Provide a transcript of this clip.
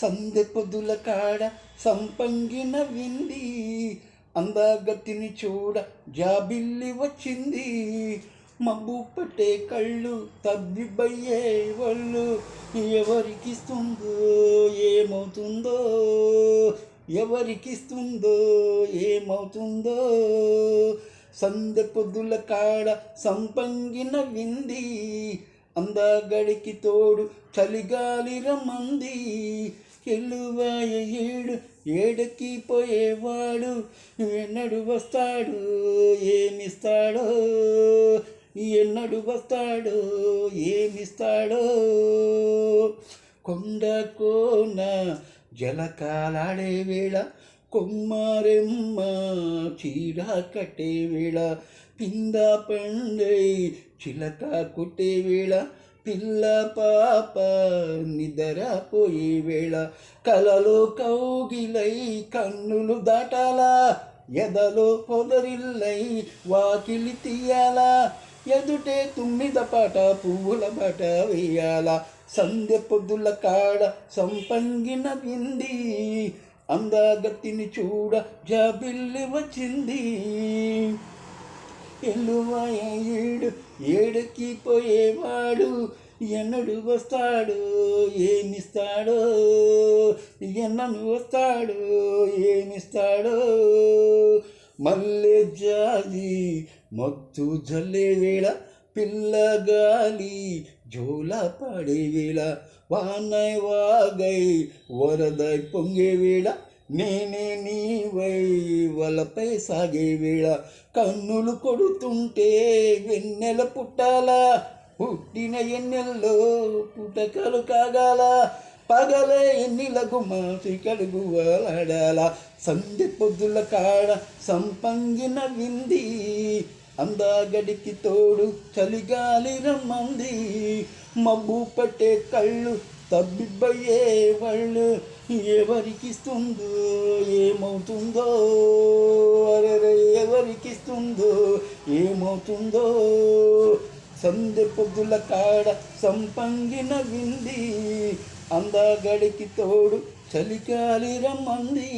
సందె పొద్దుల కాడ సంపంగిన వింది అందగతిని చూడ జాబిల్లి వచ్చింది. మబ్బు పట్టే కళ్ళు తబ్బిబ్బయ్యే వాళ్ళు ఎవరికిస్తుందో ఏమవుతుందో ఎవరికిస్తుందో ఏమవుతుందో. సందె పొద్దుల కాడ సంపంగిన వింది అందగడికి తోడు చలిగాలి రమ్మంది. ఎల్లువాయ ఏడు ఏడకి పోయేవాడు. ఎన్నడు వస్తాడు ఏమిస్తాడో? ఎన్నడు వస్తాడో ఏమిస్తాడో? కొండ కోన జలకాలాడే వేళ కొమ్మారెమ్మ చీరా కట్టే వేళ పింద పండై చిలక కుట్టే వేళ పిల్ల పాప నిద్రపోయే వేళ. కలలో కౌగిలై కన్నులు దాటాలా ఎదలో పొదరిల్లై వాకిలి తీయాలా. ఎదుటే తుమ్మిద పాట పువ్వుల పాట వేయాలా. సంధ్య పొద్దుల కాడ సంపంగిన వింది అందగతిని చూడ జాబిల్లి వచ్చింది. ఎల్లువాయ ఏడు ఏడుకి పోయేవాడు ఎన్నడు వస్తాడు ఏమిస్తాడో ఎన్నను వస్తాడు ఏమిస్తాడో. మల్లె జాలి మత్తు జల్లే వేళ పిల్లగాలి జోల పడివిడ వానై వాగై వరదై పొంగే నేనే నీవై వలపై సాగేవిడ కన్నులు కొడుతుంటే వెన్నెల పుట్టాలా పుట్టిన ఎన్నెల్లో పుటకలు కాగాల. పగలే ఎన్నిల కడుగు గువ్వలాడాల సంధ్య పొద్దుల కాడ సంపంగిన వింది అందగడికి తోడు చలిగాలి రమ్మంది. మబ్బు పట్టే కళ్ళు తబ్బిబ్బయ్యే వాళ్ళు. ఎవరికిస్తుందో ఏమవుతుందో? అరే ఎవరికిస్తుందో ఏమవుతుందో? సందె పొద్దుల కాడ సంపంగిన వింది అందగడికి తోడు చలికాలి రమ్మంది.